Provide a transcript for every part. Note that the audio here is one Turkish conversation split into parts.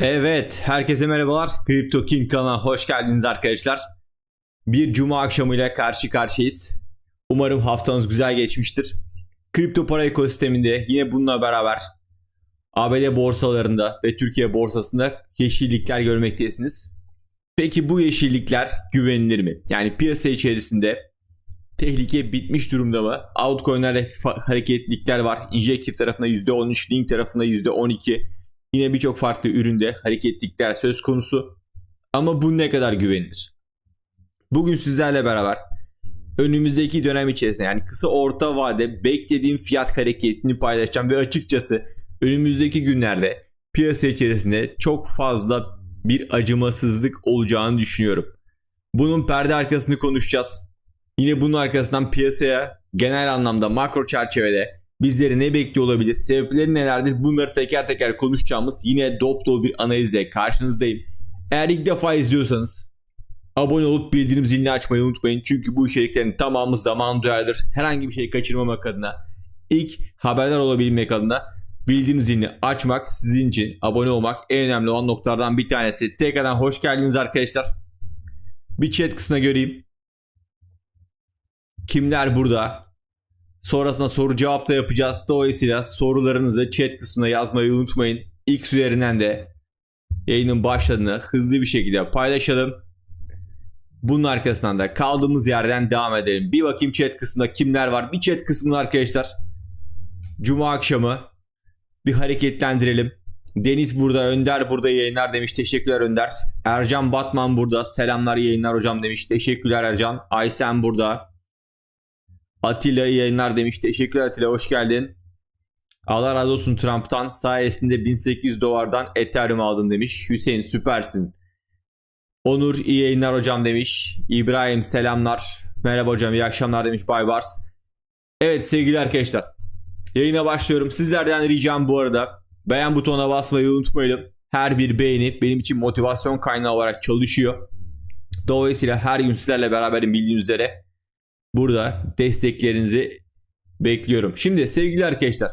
Evet, herkese merhabalar. Crypto King kanalına hoş geldiniz arkadaşlar. Bir cuma akşamıyla karşı karşıyayız. Umarım haftanız güzel geçmiştir. Kripto para ekosisteminde yine bununla beraber ABD borsalarında ve Türkiye borsasında yeşillikler görmektesiniz. Peki bu yeşillikler güvenilir mi? Yani piyasa içerisinde tehlike bitmiş durumda mı? Altcoin'lerle fa- hareketlilikler var. Injective tarafında %13, Link tarafında %12. Yine birçok farklı üründe hareketlilikler söz konusu. Ama bu ne kadar güvenilir? Bugün sizlerle beraber önümüzdeki dönem içerisinde yani kısa orta vade beklediğim fiyat hareketini paylaşacağım ve açıkçası önümüzdeki günlerde piyasa içerisinde çok fazla bir acımasızlık olacağını düşünüyorum. Bunun perde arkasını konuşacağız. Yine bunun arkasından piyasaya genel anlamda makro çerçevede bizleri ne bekliyor olabilir, sebepleri nelerdir bunları teker teker konuşacağımız yine dop dolu bir analizle karşınızdayım. Eğer ilk defa izliyorsanız abone olup bildirim zilini açmayı unutmayın. Çünkü bu içeriklerin tamamı zaman duyarlıdır. Herhangi bir şey kaçırmamak adına, ilk haberdar olabilmek adına bildirim zilini açmak sizin için abone olmak en önemli olan noktalardan bir tanesi. Tekrardan hoş geldiniz arkadaşlar. Bir chat kısmına göreyim. Kimler burada? Sonrasında soru cevap da yapacağız. Dolayısıyla sorularınızı chat kısmına yazmayı unutmayın. X üzerinden de yayının başladığını hızlı bir şekilde paylaşalım. Bunun arkasından da kaldığımız yerden devam edelim. Bir bakayım chat kısmında kimler var. Bir chat kısmını arkadaşlar Cuma akşamı bir hareketlendirelim. Deniz burada, Önder burada yayınlar demiş. Teşekkürler Önder. Ercan Batman burada. Selamlar yayınlar hocam demiş. Teşekkürler Ercan. Aysen burada. Atilla yayınlar demiş. Teşekkürler Atilla hoş geldin. Allah razı olsun Trump'tan sayesinde 1800 dolardan Ethereum aldım demiş. Hüseyin süpersin. Onur iyi yayınlar hocam demiş. İbrahim selamlar. Merhaba hocam iyi akşamlar demiş Baybars. Evet sevgili arkadaşlar. Yayına başlıyorum. Sizlerden ricam bu arada beğen butonuna basmayı unutmayalım. Her bir beğeni benim için motivasyon kaynağı olarak çalışıyor. Dolayısıyla her gün sizlerle beraberim bildiğiniz üzere. Burada desteklerinizi bekliyorum. Şimdi sevgili arkadaşlar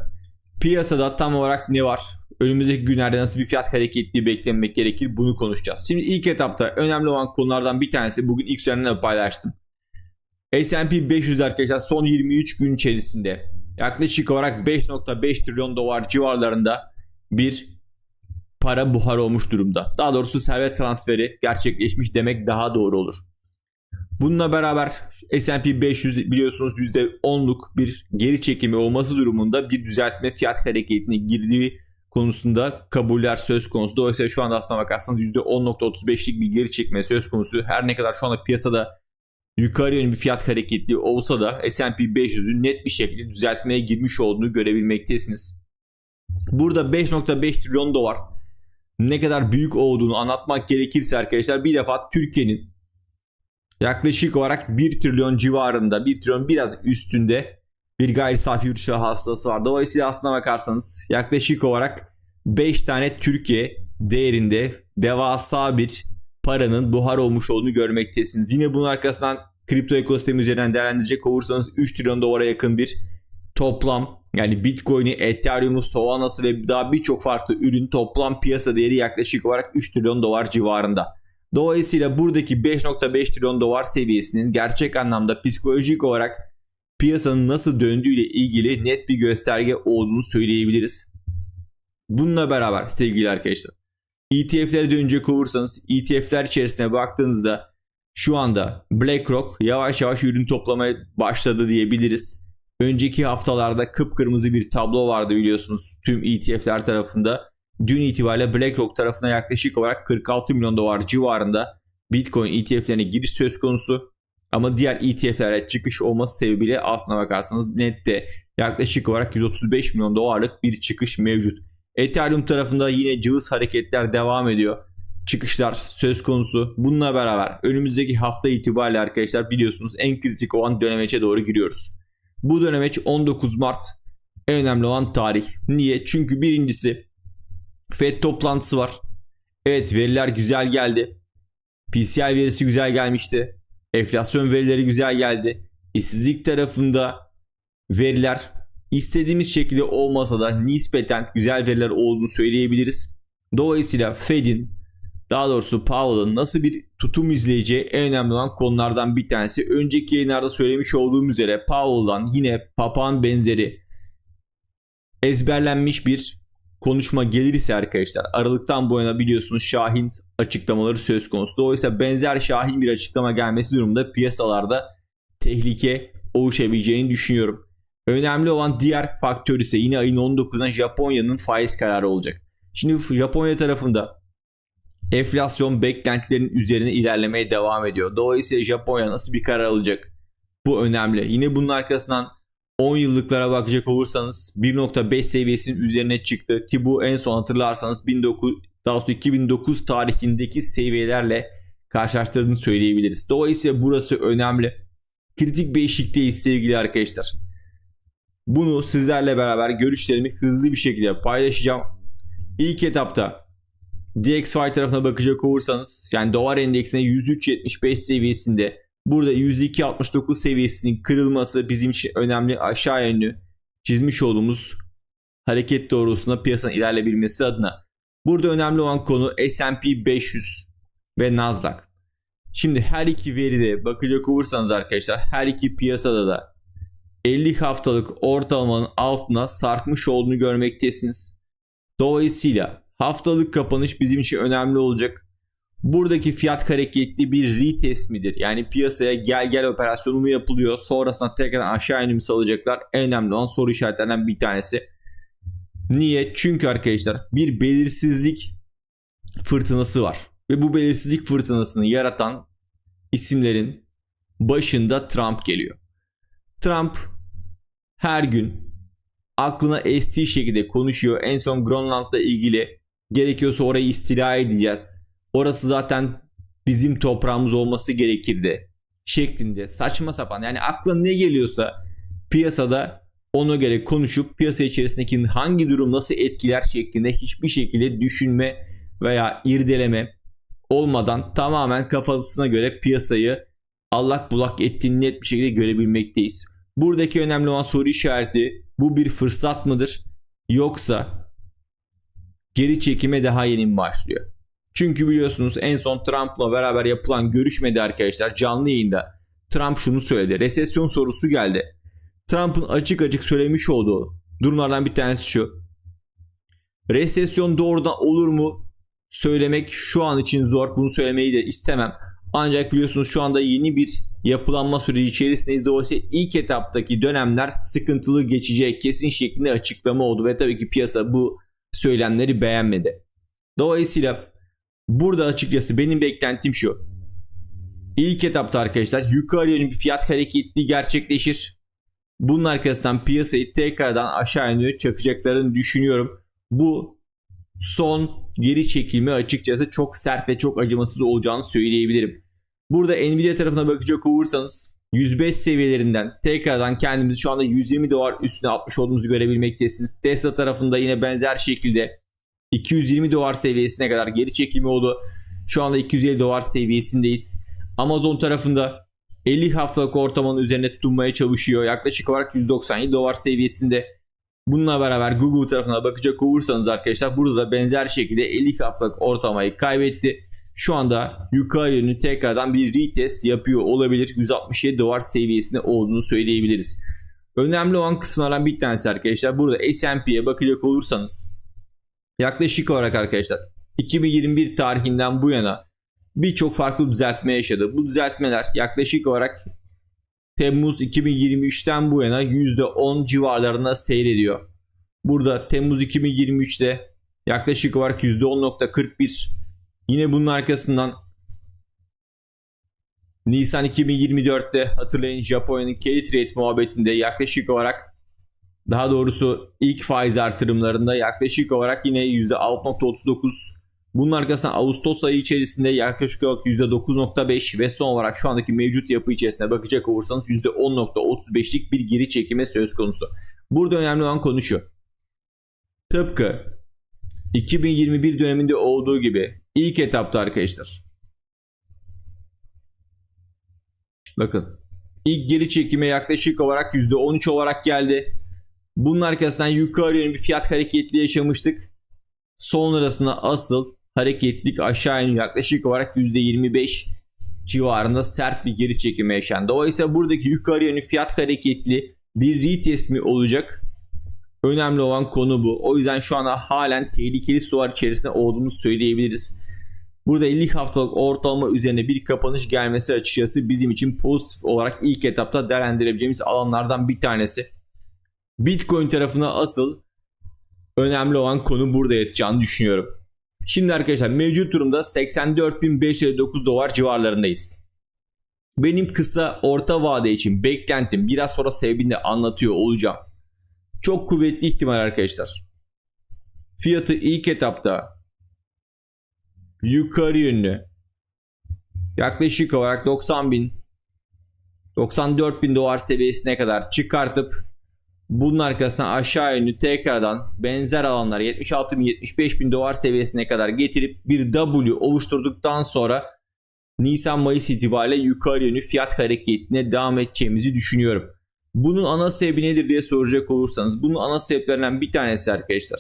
piyasada tam olarak ne var? Önümüzdeki günlerde nasıl bir fiyat hareketliği beklenmek gerekir bunu konuşacağız. Şimdi ilk etapta önemli olan konulardan bir tanesi bugün ilk üzerinden paylaştım. S&P 500 arkadaşlar son 23 gün içerisinde yaklaşık olarak 5.5 trilyon dolar civarlarında bir para buhar olmuş durumda. Daha doğrusu servet transferi gerçekleşmiş demek daha doğru olur. Bununla beraber S&P 500 biliyorsunuz %10'luk bir geri çekimi olması durumunda bir düzeltme fiyat hareketine girdiği konusunda kabuller söz konusu. Dolayısıyla şu anda aslına bakarsanız %10.35'lik bir geri çekme söz konusu. Her ne kadar şu anda piyasada yukarı yönlü bir fiyat hareketli olsa da S&P 500'ün net bir şekilde düzeltmeye girmiş olduğunu görebilmektesiniz. Burada 5.5 trilyon dolar ne kadar büyük olduğunu anlatmak gerekirse arkadaşlar bir defa Türkiye'nin yaklaşık olarak 1 trilyon civarında 1 trilyon biraz üstünde bir gayri safi yurt dışı hastası var. Dolayısıyla aslına bakarsanız yaklaşık olarak 5 tane Türkiye değerinde devasa bir paranın buhar olmuş olduğunu görmektesiniz. Yine bunun arkasından kripto ekosistemi üzerinden değerlendirecek olursanız 3 trilyon dolara yakın bir toplam yani Bitcoin'i, Ethereum'u, Solana'sı ve daha birçok farklı ürün toplam piyasa değeri yaklaşık olarak 3 trilyon dolar civarında. Dolayısıyla buradaki 5.5 trilyon dolar seviyesinin gerçek anlamda psikolojik olarak piyasanın nasıl döndüğüyle ilgili net bir gösterge olduğunu söyleyebiliriz. Bununla beraber sevgili arkadaşlar ETF'lere dönecek olursanız ETF'ler içerisine baktığınızda şu anda BlackRock yavaş yavaş ürün toplamaya başladı diyebiliriz. Önceki haftalarda kıpkırmızı bir tablo vardı biliyorsunuz tüm ETF'ler tarafında. Dün itibariyle BlackRock tarafına yaklaşık olarak 46 milyon dolar civarında Bitcoin ETF'lerine giriş söz konusu. Ama diğer ETF'lere çıkış olması sebebiyle aslına bakarsanız nette yaklaşık olarak 135 milyon dolarlık bir çıkış mevcut. Ethereum tarafında yine cılız hareketler devam ediyor. Çıkışlar söz konusu. Bununla beraber önümüzdeki hafta itibariyle arkadaşlar biliyorsunuz en kritik olan dönemeçe doğru giriyoruz. Bu dönemeç 19 Mart en önemli olan tarih. Niye? Çünkü birincisi FED toplantısı var. Evet veriler güzel geldi. PCI verisi güzel gelmişti. Enflasyon verileri güzel geldi. İşsizlik tarafında veriler istediğimiz şekilde olmasa da nispeten güzel veriler olduğunu söyleyebiliriz. Dolayısıyla Fed'in daha doğrusu Powell'ın nasıl bir tutum izleyeceği en önemli olan konulardan bir tanesi. Önceki yayınlarda söylemiş olduğum üzere Powell'dan yine papağan benzeri ezberlenmiş bir konuşma gelirse arkadaşlar Aralıktan bu yana biliyorsunuz Şahin açıklamaları söz konusu. Dolayısıyla benzer Şahin bir açıklama gelmesi durumunda piyasalarda tehlike oluşabileceğini düşünüyorum. Önemli olan diğer faktör ise yine ayın 19'unda Japonya'nın faiz kararı olacak. Şimdi Japonya tarafında enflasyon beklentilerin üzerine ilerlemeye devam ediyor. Dolayısıyla Japonya nasıl bir karar alacak? Bu önemli. Yine bunun arkasından 10 yıllıklara bakacak olursanız 1.5 seviyesinin üzerine çıktı ki bu en son hatırlarsanız 19 daha sonra 2009 tarihindeki seviyelerle karşılaştırdığını söyleyebiliriz. Dolayısıyla burası önemli. Kritik bir eşikteyiz sevgili arkadaşlar. Bunu sizlerle beraber görüşlerimi hızlı bir şekilde paylaşacağım. İlk etapta DXY tarafına bakacak olursanız yani dolar endeksine 103.75 seviyesinde burada 102.69 seviyesinin kırılması bizim için önemli aşağı yönlü çizmiş olduğumuz hareket doğrultusunda piyasanın ilerleyebilmesi adına. Burada önemli olan konu S&P 500 ve Nasdaq. Şimdi her iki veride bakacak olursanız arkadaşlar her iki piyasada da 50 haftalık ortalamanın altına sarkmış olduğunu görmektesiniz. Dolayısıyla haftalık kapanış bizim için önemli olacak. Buradaki fiyat hareketli bir retest midir? Yani piyasaya gel gel operasyonu mu yapılıyor? Sonrasında tekrar aşağı inim salacaklar. En önemli olan soru işaretlerinden bir tanesi. Niye? Çünkü arkadaşlar bir belirsizlik fırtınası var. Ve bu belirsizlik fırtınasını yaratan isimlerin başında Trump geliyor. Trump her gün aklına estiği şekilde konuşuyor. En son Grönland'la ilgili gerekiyorsa orayı istila edeceğiz. Orası zaten bizim toprağımız olması gerekirdi şeklinde saçma sapan yani aklına ne geliyorsa piyasada ona göre konuşup piyasa içerisindeki hangi durum nasıl etkiler şeklinde hiçbir şekilde düşünme veya irdeleme olmadan tamamen kafasına göre piyasayı allak bulak ettiğini net bir şekilde görebilmekteyiz. Buradaki önemli olan soru işareti bu bir fırsat mıdır yoksa geri çekime daha yeni mi başlıyor? Çünkü biliyorsunuz en son Trump'la beraber yapılan görüşmede arkadaşlar canlı yayında Trump şunu söyledi. Resesyon sorusu geldi. Trump'ın açık açık söylemiş olduğu durumlardan bir tanesi şu. Resesyon doğrudan olur mu? Söylemek şu an için zor. Bunu söylemeyi de istemem. Ancak biliyorsunuz şu anda yeni bir yapılanma süreci içerisindeyiz. Dolayısıyla ilk etaptaki dönemler sıkıntılı geçecek kesin şeklinde açıklama oldu ve tabii ki piyasa bu söylemleri beğenmedi. Dolayısıyla burada açıkçası benim beklentim şu. İlk etapta arkadaşlar yukarı yönlü bir fiyat hareketli gerçekleşir. Bunun arkasından piyasayı tekrardan aşağı yönlü çakacaklarını düşünüyorum. Bu son geri çekilme açıkçası çok sert ve çok acımasız olacağını söyleyebilirim. Burada Nvidia tarafına bakacak olursanız 105 seviyelerinden tekrardan kendimizi şu anda 120 dolar üstüne atmış olduğumuzu görebilmektesiniz. Tesla tarafında yine benzer şekilde 220 dolar seviyesine kadar geri çekilme oldu. Şu anda 250 dolar seviyesindeyiz. Amazon tarafında 50 haftalık ortamının üzerine tutunmaya çalışıyor. Yaklaşık olarak 197 dolar seviyesinde. Bununla beraber Google tarafına bakacak olursanız arkadaşlar burada da benzer şekilde 50 haftalık ortalamayı kaybetti. Şu anda yukarı yönlü tekrardan bir retest yapıyor olabilir. 167 dolar seviyesinde olduğunu söyleyebiliriz. Önemli olan kısımlardan bir tanesi arkadaşlar. Burada S&P'ye bakacak olursanız yaklaşık olarak arkadaşlar 2021 tarihinden bu yana birçok farklı düzeltme yaşadı. Bu düzeltmeler yaklaşık olarak Temmuz 2023'ten bu yana %10 civarlarında seyrediyor. Burada Temmuz 2023'te yaklaşık olarak %10.41 Yine bunun arkasından Nisan 2024'te hatırlayın Japonya'nın carry trade muhabbetinde yaklaşık olarak daha doğrusu ilk faiz artırımlarında yaklaşık olarak yine %6.39 bunun arkasından Ağustos ayı içerisinde yaklaşık olarak %9.5 ve son olarak şu andaki mevcut yapı içerisinde bakacak olursanız %10.35'lik bir geri çekime söz konusu. Burada önemli olan konu şu. Tıpkı 2021 döneminde olduğu gibi ilk etapta arkadaşlar. Bakın ilk geri çekime yaklaşık olarak %13 olarak geldi. Bunun arkasından yukarı yönlü bir fiyat hareketli yaşamıştık. Sonrasında asıl hareketlik aşağı iniyor. Yaklaşık olarak %25 civarında sert bir geri çekilme yaşandı. Dolayısıyla buradaki yukarı yönlü fiyat hareketli bir retest mi olacak? Önemli olan konu bu. O yüzden şu anda halen tehlikeli sular içerisinde olduğumuzu söyleyebiliriz. Burada 50 haftalık ortalama üzerine bir kapanış gelmesi açıkçası bizim için pozitif olarak ilk etapta değerlendirebileceğimiz alanlardan bir tanesi. Bitcoin tarafına asıl önemli olan konu burada yatacağını düşünüyorum. Şimdi arkadaşlar mevcut durumda 84.509 dolar civarlarındayız. Benim kısa orta vade için beklentim biraz sonra sebebini de anlatıyor olacağım. Çok kuvvetli ihtimal arkadaşlar. Fiyatı ilk etapta yukarı yönlü yaklaşık olarak 90 bin 94 bin dolar seviyesine kadar çıkartıp bunun arkasından aşağı yönlü tekrardan benzer alanlar 76 bin 75 bin dolar seviyesine kadar getirip bir W oluşturduktan sonra Nisan Mayıs itibariyle yukarı yönlü fiyat hareketine devam edeceğimizi düşünüyorum. Bunun ana sebebi nedir diye soracak olursanız bunun ana sebeplerinden bir tanesi arkadaşlar.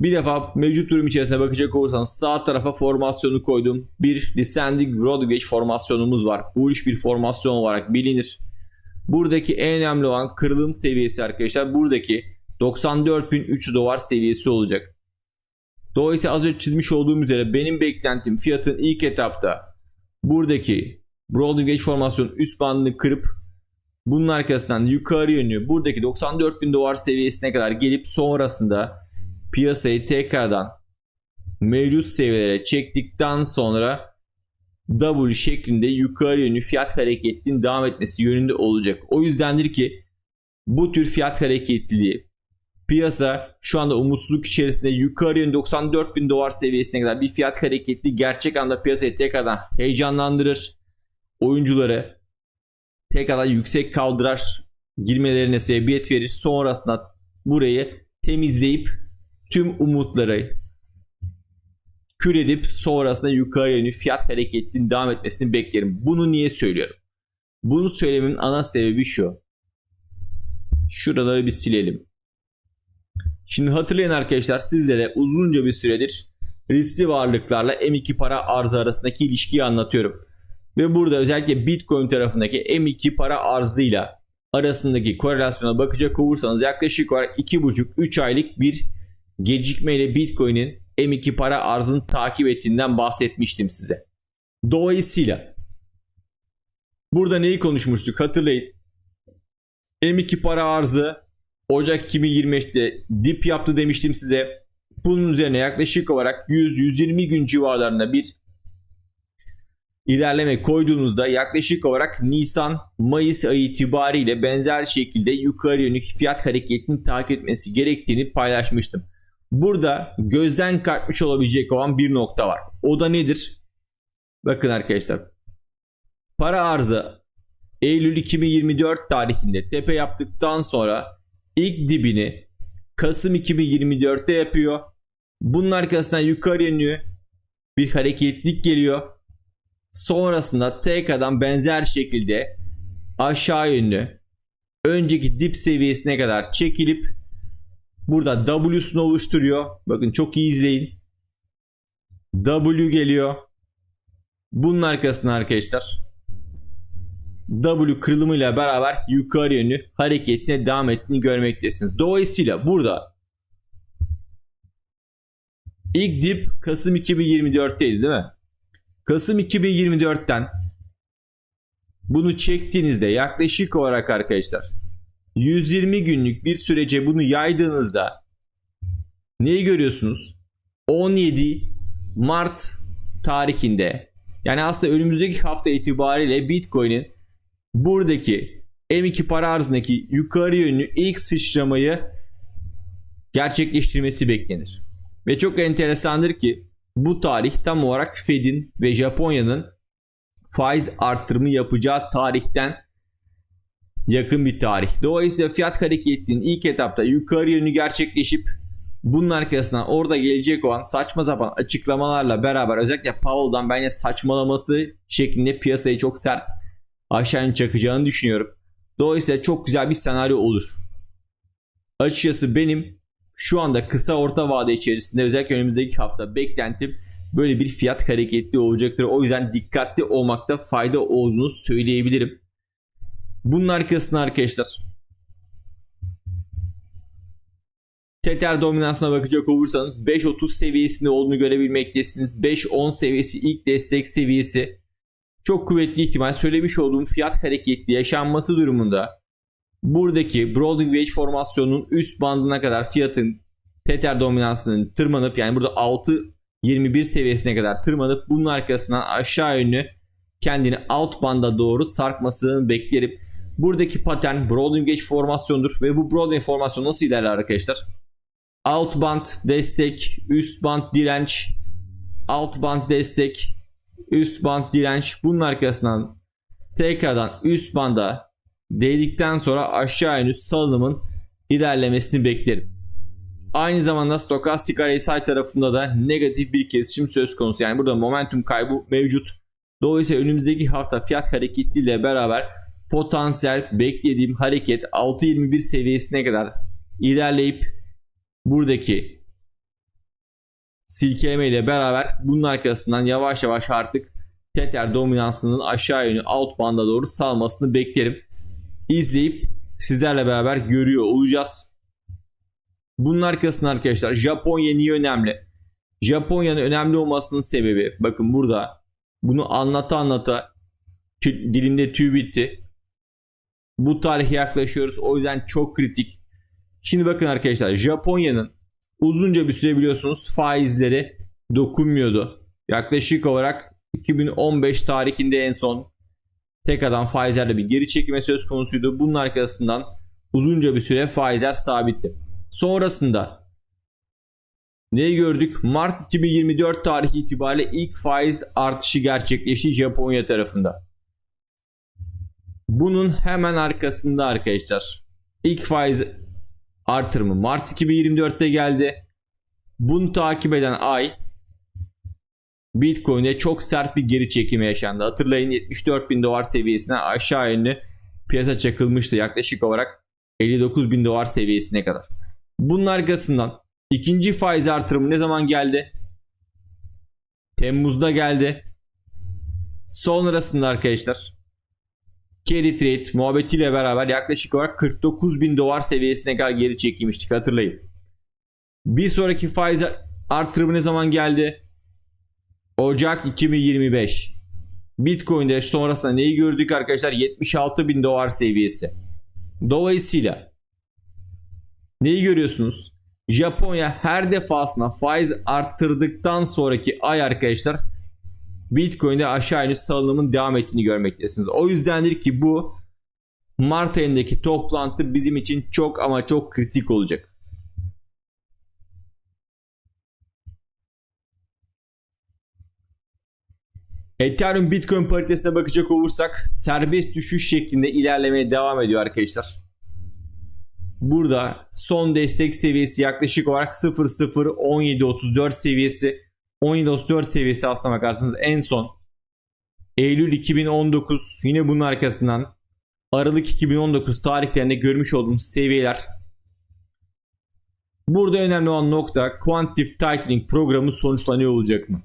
Bir defa mevcut durum içerisine bakacak olursanız sağ tarafa formasyonu koydum. Bir descending Broadway formasyonumuz var. Bu iş bir formasyon olarak bilinir. Buradaki en önemli olan kırılım seviyesi arkadaşlar buradaki 94.300 dolar seviyesi olacak. Dolayısıyla az önce çizmiş olduğum üzere benim beklentim fiyatın ilk etapta buradaki Broadway formasyon üst bandını kırıp bunun arkasından yukarı yönlü buradaki 94.000 dolar seviyesine kadar gelip sonrasında piyasayı tekrardan mevcut seviyelere çektikten sonra W şeklinde yukarı yönlü fiyat hareketinin devam etmesi yönünde olacak. O yüzdendir ki bu tür fiyat hareketliliği piyasa şu anda umutsuzluk içerisinde yukarı yönlü 94 bin dolar seviyesine kadar bir fiyat hareketli gerçek anda piyasayı tekrardan heyecanlandırır. Oyuncuları tekrardan yüksek kaldırar girmelerine sebebiyet verir. Sonrasında burayı temizleyip tüm umutları kür edip sonrasında yukarı yönlü fiyat hareketinin devam etmesini beklerim. Bunu niye söylüyorum? Bunu söylememin ana sebebi şu. Şuraları bir silelim. Şimdi hatırlayın arkadaşlar sizlere uzunca bir süredir riskli varlıklarla M2 para arzı arasındaki ilişkiyi anlatıyorum. Ve burada özellikle Bitcoin tarafındaki M2 para arzıyla arasındaki korelasyona bakacak olursanız yaklaşık olarak 2,5-3 aylık bir gecikmeyle Bitcoin'in M2 para arzını takip ettiğinden bahsetmiştim size. Dolayısıyla burada neyi konuşmuştuk hatırlayın. M2 para arzı Ocak 2025'te dip yaptı demiştim size. Bunun üzerine yaklaşık olarak 100-120 gün civarlarında bir ilerleme koyduğunuzda yaklaşık olarak Nisan Mayıs ayı itibariyle benzer şekilde yukarı yönlük fiyat hareketini takip etmesi gerektiğini paylaşmıştım. Burada gözden kaçmış olabilecek olan bir nokta var. O da nedir? Bakın arkadaşlar. Para arzı Eylül 2024 tarihinde tepe yaptıktan sonra ilk dibini Kasım 2024'te yapıyor. Bunun arkasından yukarı yönlü bir hareketlik geliyor. Sonrasında tekrardan benzer şekilde aşağı yönlü önceki dip seviyesine kadar çekilip burada W'sunu oluşturuyor. Bakın çok iyi izleyin. W geliyor. Bunun arkasından arkadaşlar W kırılımıyla beraber yukarı yönlü hareketine devam ettiğini görmektesiniz. Dolayısıyla burada ilk dip Kasım 2024'teydi değil mi? Kasım 2024'ten bunu çektiğinizde yaklaşık olarak arkadaşlar 120 günlük bir sürece bunu yaydığınızda neyi görüyorsunuz? 17 Mart tarihinde yani aslında önümüzdeki hafta itibariyle Bitcoin'in buradaki M2 para arzındaki yukarı yönlü ilk sıçramayı gerçekleştirmesi beklenir. Ve çok enteresandır ki bu tarih tam olarak Fed'in ve Japonya'nın faiz arttırımı yapacağı tarihten yakın bir tarih. Dolayısıyla fiyat hareketinin ilk etapta yukarı yönlü gerçekleşip bunun arkasından orada gelecek olan saçma sapan açıklamalarla beraber özellikle Powell'dan bence saçmalaması şeklinde piyasayı çok sert aşağı çakacağını düşünüyorum. Dolayısıyla çok güzel bir senaryo olur. Açıkçası benim şu anda kısa orta vade içerisinde özellikle önümüzdeki hafta beklentim böyle bir fiyat hareketli olacaktır. O yüzden dikkatli olmakta fayda olduğunu söyleyebilirim. Bunun arkasına arkadaşlar Tether dominansına bakacak olursanız 5.30 seviyesinde olduğunu görebilmektesiniz. 5.10 seviyesi ilk destek seviyesi. Çok kuvvetli ihtimal söylemiş olduğum fiyat hareketli yaşanması durumunda buradaki Broadway Wedge formasyonunun üst bandına kadar fiyatın Tether dominansının tırmanıp yani burada 6.21 seviyesine kadar tırmanıp bunun arkasından aşağı yönlü kendini alt banda doğru sarkmasını beklerim. Buradaki patern Broadway Wedge formasyonudur ve bu Broadway formasyon nasıl ilerler arkadaşlar? alt band destek, üst band direnç, alt band destek, üst band direnç. Bunun arkasından tekrardan üst banda değdikten sonra aşağı yönlü salınımın ilerlemesini beklerim. Aynı zamanda stokastik RSI tarafında da negatif bir kesişim söz konusu. Yani burada momentum kaybı mevcut. Dolayısıyla önümüzdeki hafta fiyat hareketiyle beraber potansiyel beklediğim hareket 6.21 seviyesine kadar ilerleyip buradaki silkeleme ile beraber bunun arkasından yavaş yavaş artık Tether dominansının aşağı yönlü alt banda doğru salmasını beklerim. İzleyip sizlerle beraber görüyor olacağız. Bunun arkasından arkadaşlar Japonya niye önemli? Japonya'nın önemli olmasının sebebi bakın burada bunu anlata anlata tü, dilimde tüy bitti. Bu tarihe yaklaşıyoruz. O yüzden çok kritik. Şimdi bakın arkadaşlar Japonya'nın uzunca bir süre biliyorsunuz faizleri dokunmuyordu. Yaklaşık olarak 2015 tarihinde en son tek adam faizlerle bir geri çekime söz konusuydu. Bunun arkasından uzunca bir süre faizler sabitti. Sonrasında neyi gördük? Mart 2024 tarihi itibariyle ilk faiz artışı gerçekleşti Japonya tarafında. Bunun hemen arkasında arkadaşlar ilk faiz artırımı Mart 2024'te geldi. Bunu takip eden ay Bitcoin'e çok sert bir geri çekimi yaşandı. Hatırlayın 74 bin dolar seviyesine aşağı yönlü piyasa çakılmıştı yaklaşık olarak 59 bin dolar seviyesine kadar. Bunun arkasından ikinci faiz artırımı ne zaman geldi? Temmuz'da geldi. Sonrasında arkadaşlar carry trade muhabbetiyle beraber yaklaşık olarak 49 bin dolar seviyesine kadar geri çekilmiştik hatırlayın. Bir sonraki faiz artırımı ne zaman geldi? Ocak 2025. Bitcoin'de sonrasında neyi gördük arkadaşlar? 76 bin dolar seviyesi. Dolayısıyla neyi görüyorsunuz? Japonya her defasında faiz arttırdıktan sonraki ay arkadaşlar Bitcoin'de aşağı yönlü salınımın devam ettiğini görmektesiniz. O yüzdendir ki bu Mart ayındaki toplantı bizim için çok ama çok kritik olacak. Ethereum Bitcoin paritesine bakacak olursak serbest düşüş şeklinde ilerlemeye devam ediyor arkadaşlar. Burada son destek seviyesi yaklaşık olarak 0.01734 seviyesi 17.34 seviyesi aslına bakarsanız en son Eylül 2019 yine bunun arkasından Aralık 2019 tarihlerinde görmüş olduğumuz seviyeler. Burada önemli olan nokta Quantitative Tightening programı sonuçlanıyor olacak mı?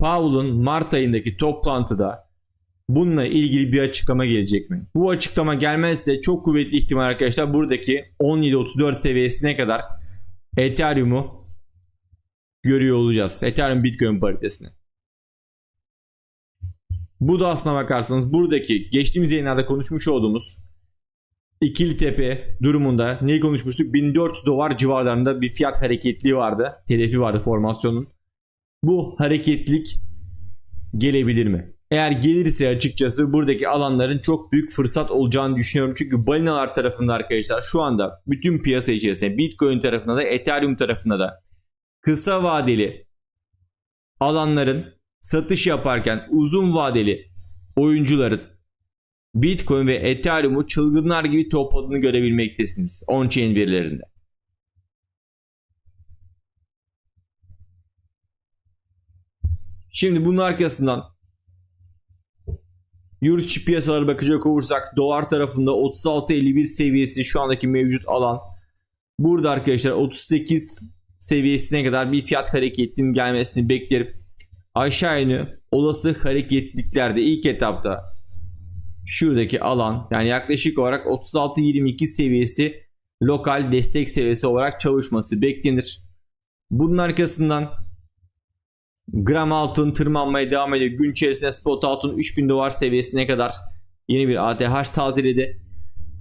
Powell'ın Mart ayındaki toplantıda bununla ilgili bir açıklama gelecek mi? Bu açıklama gelmezse çok kuvvetli ihtimal arkadaşlar buradaki 17.34 seviyesine kadar Ethereum'u görüyor olacağız. Ethereum Bitcoin paritesini. Bu da aslına bakarsanız buradaki geçtiğimiz yayınlarda konuşmuş olduğumuz ikili tepe durumunda neyi konuşmuştuk? 1400 dolar civarlarında bir fiyat hareketliği vardı. Hedefi vardı formasyonun. Bu hareketlik gelebilir mi? Eğer gelirse açıkçası buradaki alanların çok büyük fırsat olacağını düşünüyorum. Çünkü balinalar tarafında arkadaşlar şu anda bütün piyasa içerisinde Bitcoin tarafında da Ethereum tarafında da kısa vadeli alanların satış yaparken uzun vadeli oyuncuların Bitcoin ve Ethereum'u çılgınlar gibi topladığını görebilmektesiniz on-chain verilerinde. Şimdi bunun arkasından yurt içi piyasalara bakacak olursak dolar tarafında 36.51 seviyesi şu andaki mevcut alan Burada arkadaşlar 38 seviyesine kadar bir fiyat hareketinin gelmesini beklerim. Aşağı yönlü olası hareketliklerde ilk etapta şuradaki alan yani yaklaşık olarak 36-22 seviyesi lokal destek seviyesi olarak çalışması beklenir. Bunun arkasından gram altın tırmanmaya devam ediyor. Gün içerisinde spot altın 3000 dolar seviyesine kadar yeni bir ATH tazeledi.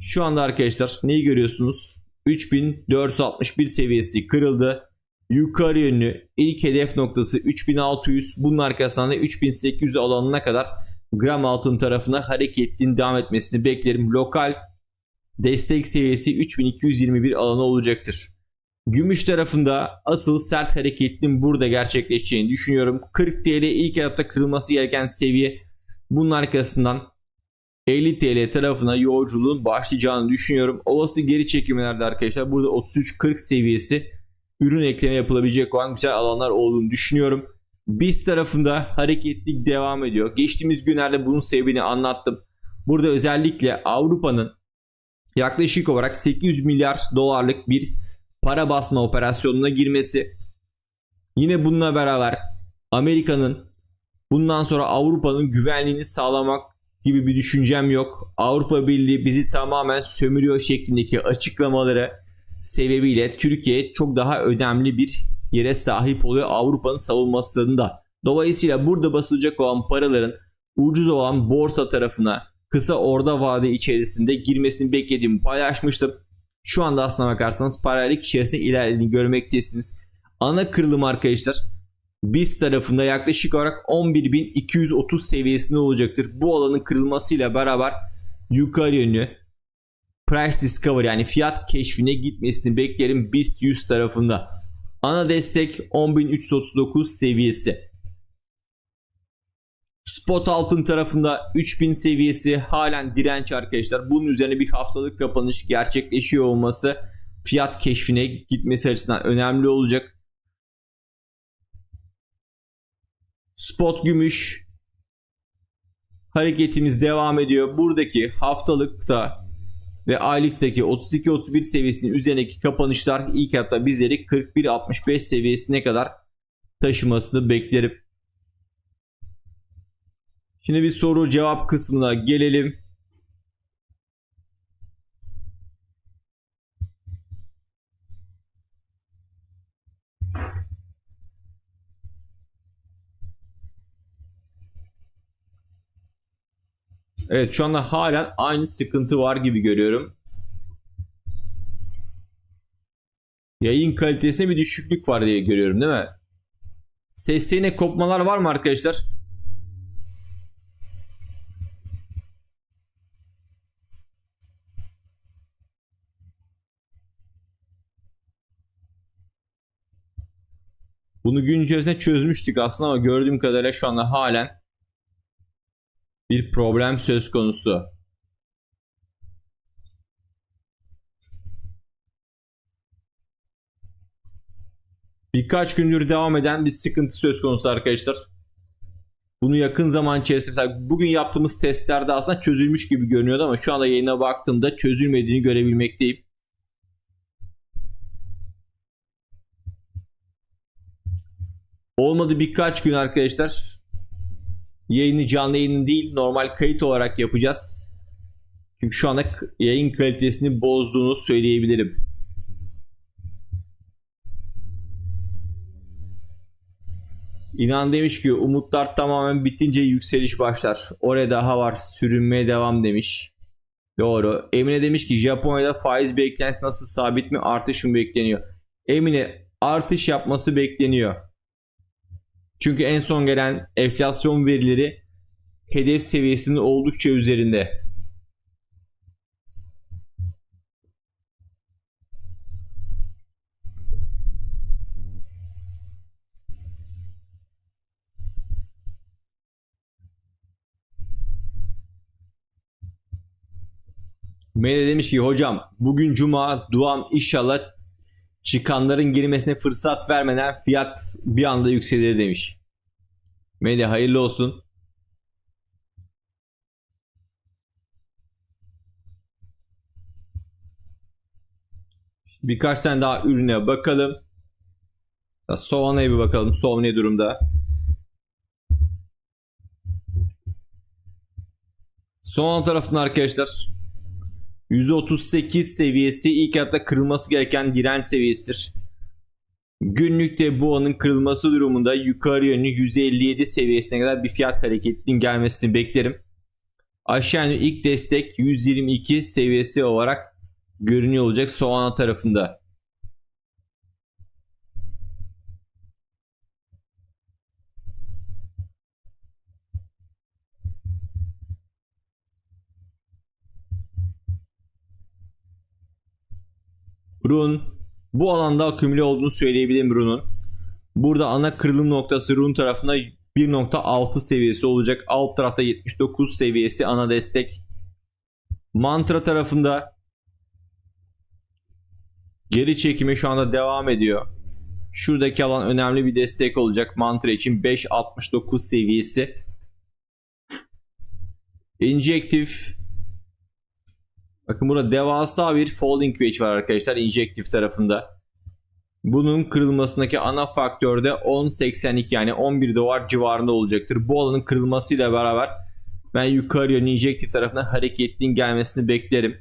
Şu anda arkadaşlar neyi görüyorsunuz? 3461 seviyesi kırıldı. Yukarı yönlü ilk hedef noktası 3600. Bunun arkasından da 3800 alanına kadar gram altın tarafına hareketin devam etmesini beklerim. Lokal destek seviyesi 3221 alanı olacaktır. Gümüş tarafında asıl sert hareketin burada gerçekleşeceğini düşünüyorum. 40 TL ilk etapta kırılması gereken seviye. Bunun arkasından 50 TL tarafına yolculuğun başlayacağını düşünüyorum. Olası geri çekimlerde arkadaşlar burada 33-40 seviyesi ürün ekleme yapılabilecek olan güzel alanlar olduğunu düşünüyorum. BIST tarafında hareketlik devam ediyor. Geçtiğimiz günlerde bunun sebebini anlattım. Burada özellikle Avrupa'nın yaklaşık olarak 800 milyar dolarlık bir para basma operasyonuna girmesi. Yine bununla beraber Amerika'nın bundan sonra Avrupa'nın güvenliğini sağlamak gibi bir düşüncem yok. Avrupa Birliği bizi tamamen sömürüyor şeklindeki açıklamaları sebebiyle Türkiye çok daha önemli bir yere sahip oluyor Avrupa'nın savunmasında. Dolayısıyla burada basılacak olan paraların ucuz olan borsa tarafına kısa orda vade içerisinde girmesini beklediğimi paylaşmıştım. Şu anda aslına bakarsanız paralellik içerisinde ilerlediğini görmektesiniz. Ana kırılım arkadaşlar BIS tarafında yaklaşık olarak 11.230 seviyesinde olacaktır. Bu alanın kırılmasıyla beraber yukarı yönlü price discovery yani fiyat keşfine gitmesini beklerim BIST 100 tarafında. Ana destek 10.339 seviyesi. Spot altın tarafında 3000 seviyesi halen direnç arkadaşlar. Bunun üzerine bir haftalık kapanış gerçekleşiyor olması fiyat keşfine gitmesi açısından önemli olacak. Spot gümüş hareketimiz devam ediyor. Buradaki haftalıkta ve aylıktaki 32-31 seviyesinin üzerindeki kapanışlar ilk hatta bizleri 41-65 seviyesine kadar taşımasını beklerim. Şimdi bir soru cevap kısmına gelelim. Evet şu anda halen aynı sıkıntı var gibi görüyorum. Yayın kalitesine bir düşüklük var diye görüyorum değil mi? Seste kopmalar var mı arkadaşlar? Bunu gün içerisinde çözmüştük aslında ama gördüğüm kadarıyla şu anda halen bir problem söz konusu. Birkaç gündür devam eden bir sıkıntı söz konusu arkadaşlar. Bunu yakın zaman içerisinde mesela bugün yaptığımız testlerde aslında çözülmüş gibi görünüyordu ama şu anda yayına baktığımda çözülmediğini görebilmekteyim. Olmadı birkaç gün arkadaşlar Yayını canlı yayın değil normal kayıt olarak yapacağız. Çünkü şu anda yayın kalitesini bozduğunu söyleyebilirim. İnan demiş ki umutlar tamamen bitince yükseliş başlar. Oraya daha var sürünmeye devam demiş. Doğru. Emine demiş ki Japonya'da faiz beklentisi nasıl sabit mi artış mı bekleniyor? Emine artış yapması bekleniyor. Çünkü en son gelen enflasyon verileri hedef seviyesinin oldukça üzerinde. Mene demiş ki hocam bugün cuma duam inşallah çıkanların girmesine fırsat vermeden fiyat bir anda yükselir demiş. Medya hayırlı olsun. Birkaç tane daha ürüne bakalım. Soğan'a bir bakalım. Soğan ne durumda? Soğan tarafında arkadaşlar %38 seviyesi ilk etapta kırılması gereken direnç seviyesidir. Günlükte bu anın kırılması durumunda yukarı yönlü 157 seviyesine kadar bir fiyat hareketinin gelmesini beklerim. Aşağı yönlü ilk destek 122 seviyesi olarak görünüyor olacak soğan tarafında. Run bu alanda akümüle olduğunu söyleyebilirim Run'un. Burada ana kırılım noktası Run tarafında 1.6 seviyesi olacak. Alt tarafta 79 seviyesi ana destek. Mantra tarafında geri çekimi şu anda devam ediyor. Şuradaki alan önemli bir destek olacak mantra için 5.69 seviyesi. Injective Bakın burada devasa bir falling wedge var arkadaşlar Injective tarafında. Bunun kırılmasındaki ana faktör de 10.82 yani 11 dolar civarında olacaktır. Bu alanın kırılmasıyla beraber ben yukarı yönlü Injective tarafına hareketliğin gelmesini beklerim.